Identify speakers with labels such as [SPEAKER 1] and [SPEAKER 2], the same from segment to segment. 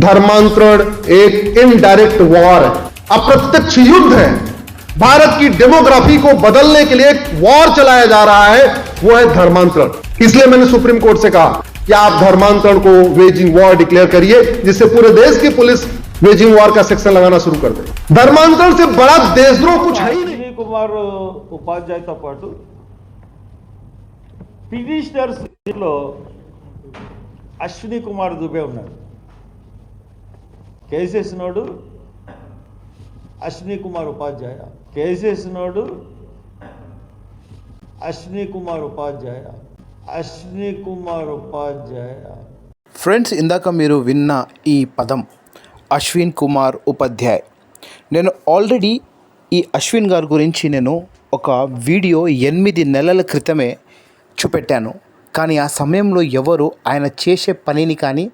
[SPEAKER 1] धर्मांतरण एक indirect war है अप्रत्यक्ष युद्ध है भारत की डेमोग्राफी को बदलने के लिए एक वॉर चलाया जा रहा है वो है धर्मांतरण इसलिए मैंने सुप्रीम कोर्ट से कहा कि आप धर्मांतरण को वेजिंग वॉर डिक्लेयर करिए जिससे पूरे देश की पुलिस वेजिंग वॉर का सेक्शन लगाना शुरू कर दे धर्मांतरण से बड़ा देशद्रोह कुछ है ही नहीं
[SPEAKER 2] అశ్విని కుమార్ ఉపాధ్యాయతో పాటు పిటిషనర్స్ లో అశ్విని కుమార్ దుబే ఉన్నాడు కేసేసినోడు అశ్విని కుమార్ ఉపాధ్యాయ. కేసేసినోడు అశ్విని కుమార్ ఉపాధ్యాయ. అశ్విని కుమార్ ఉపాధ్యాయ.
[SPEAKER 3] ఫ్రెండ్స్ ఇందాక మీరు విన్న ఈ పదం అశ్విన్ కుమార్ ఉపాధ్యాయ్. నేను ఆల్రెడీ ఈ అశ్విన్ గారి గురించి నేను ఒక వీడియో ఎనిమిది నెలల క్రితమే చూపెట్టాను. కానీ ఆ సమయంలో ఎవరు ఆయన చేసే పనిని కానీ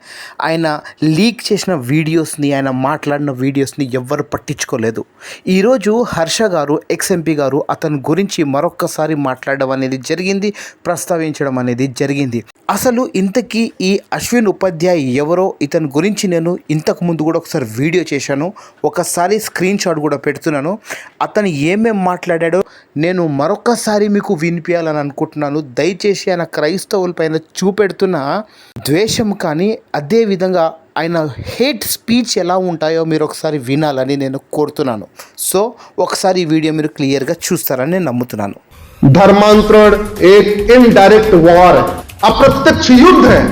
[SPEAKER 3] ఆయన లీక్ చేసిన వీడియోస్ని ఆయన మాట్లాడిన వీడియోస్ని ఎవ్వరు పట్టించుకోలేదు. ఈరోజు హర్ష గారు ఎక్స్ఎంపీ గారు అతని గురించి మరొక్కసారి మాట్లాడడం అనేది జరిగింది ప్రస్తావించడం అనేది జరిగింది. అసలు ఇంతకీ ఈ అశ్విన్ ఉపాధ్యాయ్ ఎవరో ఇతని గురించి నేను ఇంతకు ముందు కూడా ఒకసారి వీడియో చేశాను ఒకసారి స్క్రీన్ షాట్ కూడా పెడుతున్నాను. అతను ఏమేం మాట్లాడాడో నేను మరొకసారి మీకు వినిపించాలని అనుకుంటున్నాను. దయచేసి ఆయన క్రైస్ క్రైస్తవులపైన చూపెడుతున్న ద్వేషం కానీ అదేవిధంగా ఆయన హేట్ స్పీచ్ ఎలా ఉంటాయో మీరు ఒకసారి వినాలని నేను కోరుతున్నాను సో ఒకసారి ఈ వీడియో మీరు క్లియర్గా చూస్తారని నేను నమ్ముతున్నాను
[SPEAKER 1] धर्मांतरण एक इनडायरेक्ट वॉर है अप्रत्यक्ष युद्ध है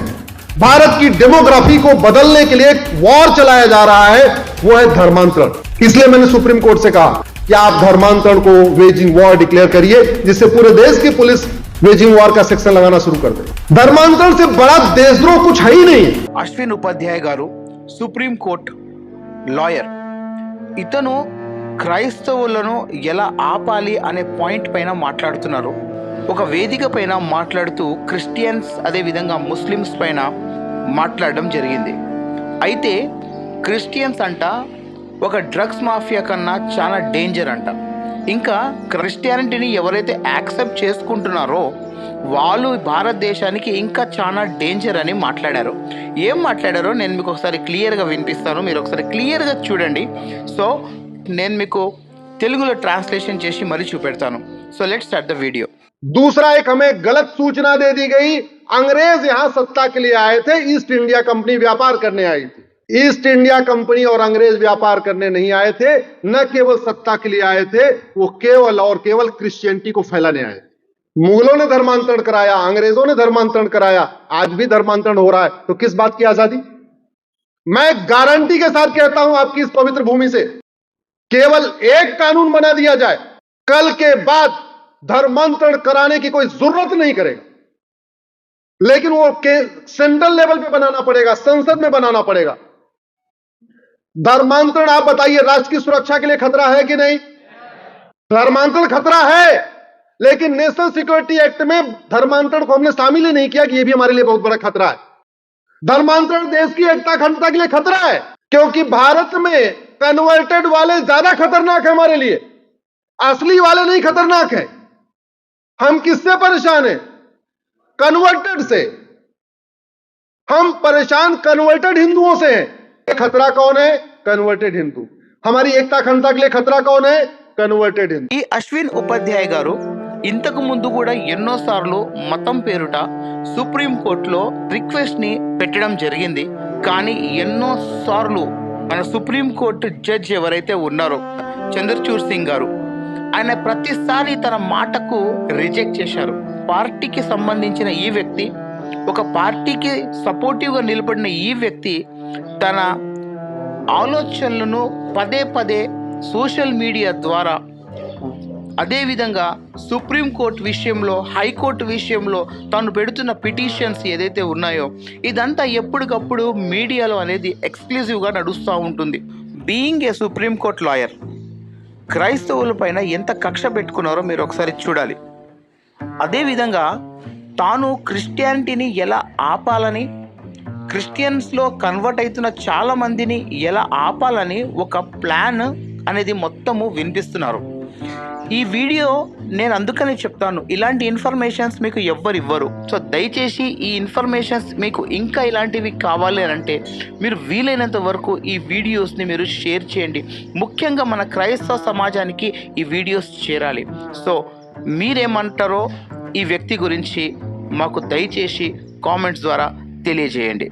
[SPEAKER 1] भारत की डेमोग्राफी को बदलने के लिए एक वॉर चलाया जा रहा है वो है धर्मांतरण इसलिए मैंने सुप्रीम कोर्ट से कहा कि आप धर्मांतरण को वेजिंग वॉर डिक्लेयर करिए जिससे पूरे देश की पुलिस वेजिंग वॉर का सेक्शन लगाना शुरू कर दे धर्मांतरण से बड़ा देशद्रोह कुछ है ही नहीं
[SPEAKER 3] అశ్విన్ ఉపాధ్యాయ్ గారు సుప్రీం కోర్ట్ లాయర్ ఇతను క్రైస్తవులను ఎలా ఆపాలి అనే పాయింట్ పైన మాట్లాడుతున్నారు ఒక వేదిక పైన మాట్లాడుతూ క్రిస్టియన్స్ అదేవిధంగా ముస్లిమ్స్ పైన మాట్లాడడం జరిగింది అయితే క్రిస్టియన్స్ అంట ఒక డ్రగ్స్ మాఫియా కన్నా చాలా డేంజర్ అంట ఇంకా క్రిస్టియానిటీని ఎవరైతే యాక్సెప్ట్ చేసుకుంటున్నారో వాళ్ళు భారతదేశానికి ఇంకా చాలా డేంజర్ అని మాట్లాడారు ఏం మాట్లాడారో నేను మీకు ఒకసారి క్లియర్గా వినిపిస్తాను మీరు ఒకసారి క్లియర్గా చూడండి సో నేను మీకు తెలుగులో ట్రాన్స్లేషన్ చేసి మరీ చూపెడతాను so let start the video
[SPEAKER 1] दूसरा एक हमें गलत सूचना दे दी गई अंग्रेज यहां सत्ता के लिए आए थे ईस्ट इंडिया कंपनी व्यापार करने आई थी ईस्ट इंडिया कंपनी और अंग्रेज़ व्यापार करने नहीं आए थे, न केवल सत्ता के लिए आए थे, वो केवल और केवल क्रिश्चियनिटी को फैलाने आए। मुगलों ने धर्मांतरण कराया, अंग्रेज़ों ने धर्मांतरण कराया, आज भी धर्मांतरण हो रहा है। तो किस बात की आज़ादी? मैं गारंटी के साथ कहता हूँ आपकी इस पवित्र भूमि से, केवल एक कानून बना दिया जाए, कल के बाद धर्मांतरण कराने की कोई ज़रूरत नहीं करेगा। लेकिन वो सेंट्रल लेवल पे बनाना पड़ेगा, संसद में बनाना पड़ेगा। धर्मांतरण, आप बताइए, राष्ट्र की सुरक्षा के लिए खतरा है कि नहीं? धर्मांतरण खतरा है, लेकिन नेशनल सिक्योरिटी एक्ट में धर्मांतरण को हमने शामिल ही नहीं किया कि यह भी हमारे लिए बहुत बड़ा खतरा है। धर्मांतरण देश की एकता, अखंडता के लिए खतरा है, क्योंकि भारत में कन्वर्टेड वाले ज़्यादा खतरनाक है हमारे लिए। असली वाले नहीं खतरनाक है। हम किससे परेशान हैं? कन्वर्टेड से। हम परेशान कन्वर्टेड हिंदुओं से हैं। खतरा कौन है कन्वर्टेड हिंदू हमारी एकता अखंडता के लिए खतरा कौन है कन्वर्टेड हिंदू
[SPEAKER 3] ఈ అశ్విన్ ఉపాధ్యాయ్ గారు ఇంతకు ముందు కూడా ఎన్నోసార్లు మతం పేరుట సుప్రీం కోర్టులో రిక్వెస్ట్ని పెట్టడం జరిగింది కానీ ఎన్నోసార్లు మన సుప్రీం కోర్టు జడ్జ్ ఎవరైతే ఉన్నారో చంద్రచూడ్ సింగ్ గారు ఆయన ప్రతిసారి తన మాటకు రిజెక్ట్ చేశారు పార్టీకి సంబంధించిన ఈ వ్యక్తి ఒక పార్టీకి సపోర్టివ్గా నిలబడిన ఈ వ్యక్తి తన ఆలోచనలను పదే పదే సోషల్ మీడియా ద్వారా అదేవిధంగా సుప్రీంకోర్టు విషయంలో హైకోర్టు విషయంలో తాను పెడుతున్న పిటిషన్స్ ఏదైతే ఉన్నాయో ఇదంతా ఎప్పటికప్పుడు మీడియాలో అనేది ఎక్స్క్లూజివ్గా నడుస్తూ ఉంటుంది. బీయింగ్ ఏ సుప్రీంకోర్టు లాయర్ క్రైస్తవుల పైన ఎంత కక్ష పెట్టుకున్నారో మీరు ఒకసారి చూడాలి. అదేవిధంగా తాను క్రిస్టియానిటీని ఎలా ఆపాలని క్రిస్టియన్స్లో కన్వర్ట్ అవుతున్న చాలా మందిని ఎలా ఆపాలని ఒక ప్లాన్ అనేది మొత్తము వినిపిస్తున్నారు. ఈ వీడియో నేను అందుకనే చెప్తాను. ఇలాంటి ఇన్ఫర్మేషన్స్ మీకు ఎవ్వరు ఇవ్వరు. సో దయచేసి ఈ ఇన్ఫర్మేషన్స్ మీకు ఇంకా ఇలాంటివి కావాలి అని అంటే మీరు వీలైనంత వరకు ఈ వీడియోస్ని మీరు షేర్ చేయండి. ముఖ్యంగా మన క్రైస్తవ సమాజానికి ఈ వీడియోస్ చేరాలి. సో మీరేమంటారో ఈ వ్యక్తి గురించి మాకు దయచేసి కామెంట్స్ ద్వారా తెలియజేయండి.